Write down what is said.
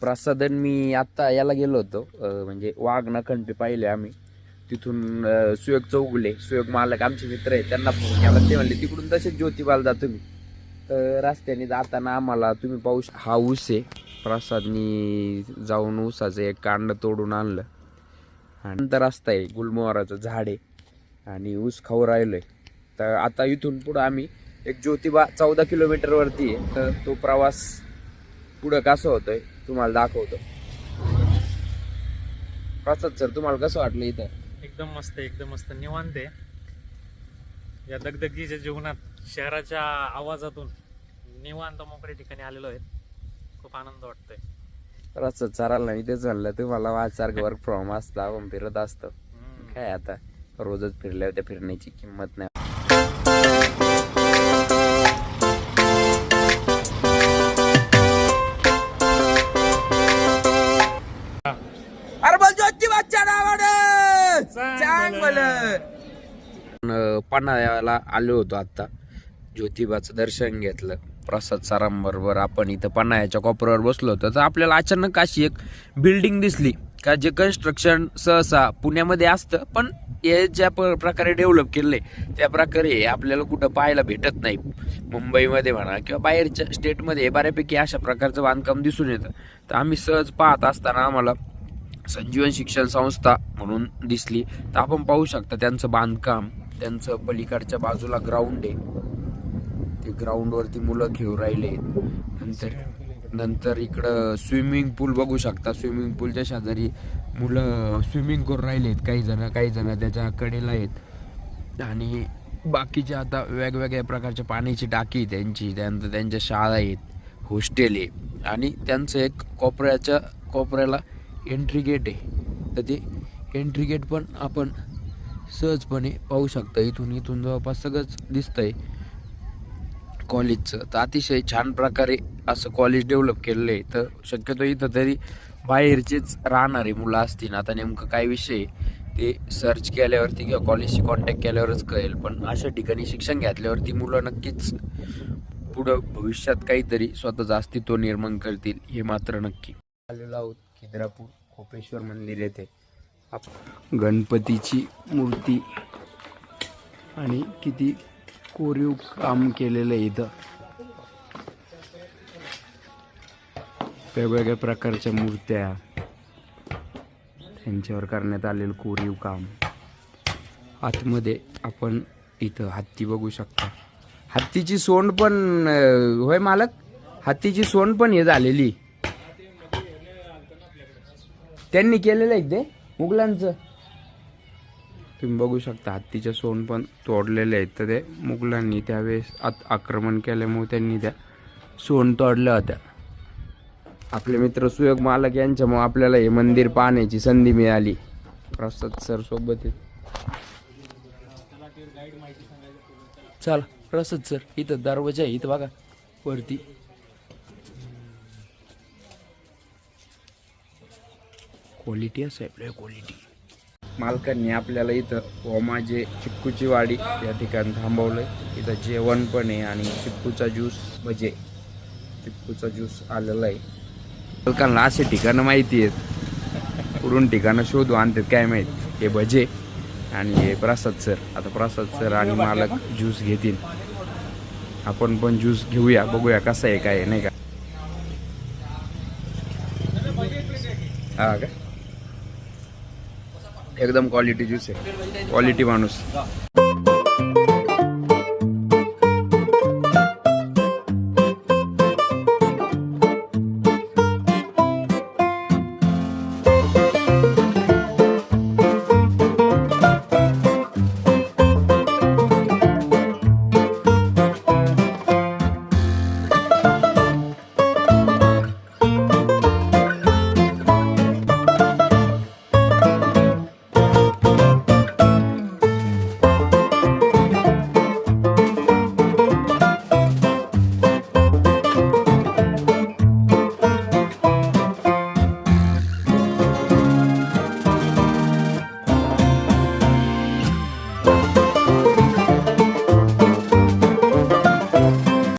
प्रसादन मी आत्ता याला गेलो होतो. म्हणजे वाघणा कंट्री पाहिले आम्ही. तिथून सुयोग चौगुले सुयोग मालक आमचे मित्र आहेत त्यांना फोन केला. ते म्हणले तिकडून तसेच ज्योतिबाला जा तुम्ही. तर रस्त्याने जाताना आम्हाला तुम्ही पाहू हा ऊस आहे. प्रसादनी जाऊन ऊसाचं एक कांड तोडून आणलं. आणि नंतर रस्ता आहे गुलमोहराचं झाड आहे. आणि ऊस खाऊ राहिलो आहे तर आता इथून पुढं आम्ही एक ज्योतिबा चौदा किलोमीटरवरती आहे. तर तो प्रवास पुढं कसं होतोय तुम्हाला दाखवतो. प्रसाद सर तुम्हाला कसं वाटलं इथं? एकदम मस्त एकदम मस्त. निवांत आहे. या दगदगीच्या जीवनात शहराच्या आवाजातून निवांत मोकळ्या ठिकाणी आलेलो आहे. खूप आनंद वाटतोय. प्रसाद सरांना मी तेच म्हणलं तुम्हाला वाचार वर्क फ्रॉम असतं आपण फिरत असतं. हम्म. काय आता? रोजच फिरल्या त्या फिरण्याची किंमत नाही. पन्हाळ्याला आलो होतो आत्ता. ज्योतिबाचं दर्शन घेतलं. प्रसाद सरांबरोबर आपण इथं पन्हाळ्याच्या कोपऱ्यावर बसलो होतो. तर आपल्याला अचानक अशी एक बिल्डिंग दिसली. का जे कन्स्ट्रक्शन सहसा पुण्यामध्ये असतं पण हे ज्या प्रकारे डेव्हलप केले त्या प्रकारे आपल्याला कुठं पाहायला भेटत नाही. मुंबईमध्ये म्हणा किंवा बाहेरच्या स्टेटमध्ये बऱ्यापैकी अशा प्रकारचं बांधकाम दिसून येतं. तर आम्ही सहज पाहत असताना आम्हाला संजीवन शिक्षण संस्था म्हणून दिसली. तर आपण पाहू शकता त्यांचं बांधकाम. त्यांचं पलीकडच्या बाजूला ग्राउंड आहे. ते ग्राउंडवरती मुलं खेळू राहिले. नंतर नंतर इकडं स्विमिंग पूल बघू शकता. स्विमिंग पूलच्या शेजारी मुलं स्विमिंग करून राहिलेत काही जण काही जण त्याच्या कडेला आहेत. आणि बाकीच्या आता वेगवेगळ्या प्रकारच्या पाण्याची टाकी आहे त्यांची. त्यानंतर त्यांच्या शाळा आहेत हॉस्टेल आहे. आणि त्यांचं एक कोपऱ्याच्या कोपऱ्याला एंट्री गेट आहे. तर ते एंट्री गेट पण आपण सहजपणे पाहू शकता. इथून इथून जवळपास सगळंच दिसतंय कॉलेजचं तर अतिशय छान प्रकारे असं कॉलेज डेव्हलप केलेलं आहे. तर शक्यतो इथं तरी बाहेरचेच राहणारे मुलं असतील. आता नेमकं काय विषय ते सर्च केल्यावरती किंवा कॉलेजशी कॉन्टॅक्ट केल्यावरच कळेल. पण अशा ठिकाणी शिक्षण घेतल्यावरती मुलं नक्कीच पुढं भविष्यात काहीतरी स्वतःचं अस्तित्व निर्माण करतील हे मात्र नक्की. आलेलो आहोत खिद्रापूर कोपेश्वर मंदिर येथे. गणपतीची मूर्ती. आणि किती कोरीव काम केलेलं आहे इथं. वेगवेगळ्या प्रकारच्या मूर्त्या. त्यांच्यावर करण्यात आलेलं कोरीव काम. आतमध्ये आपण इथं हत्ती बघू शकता. हत्तीची सोंड पण होय मालक? हत्तीची सोंड पण हे झालेली. त्यांनी केलेलं आहे ते? मुघलांचं. तुम्ही बघू शकता हत्तीच्या सोन पण तोडलेले आहेत. तर ते मुघलांनी त्यावेळेस आत आक्रमण केल्यामुळे त्यांनी त्या सोन तोडल्या होत्या. आपले मित्र सुयोग मालक यांच्यामुळे आपल्याला हे मंदिर पाहण्याची संधी मिळाली. प्रसाद सर सोबत चल प्रसाद सर इथं दरवाजा आहे इथं बघा. वरती. क्वालिटी असं आहे क्वालिटी मालकांनी आपल्याला इथं ओमाजे चिक्कूची वाडी या ठिकाणी थांबवलंय. इथं जेवण पण आहे आणि चिक्कूचा ज्यूस भजे म्हणजे चिक्कूचा ज्यूस आलेला आहे. मालकांना असे ठिकाणं माहिती आहेत. पुरून ठिकाणं शोधू आणतात काय माहीत? हे भजे आणि हे प्रसाद सर. आता प्रसाद सर आणि मालक ज्यूस घेतील. आपण पण ज्यूस घेऊया बघूया कसं आहे काय नाही का? हा का? एकदम क्वालिटी ज्यूस आहे. क्वालिटी माणूस.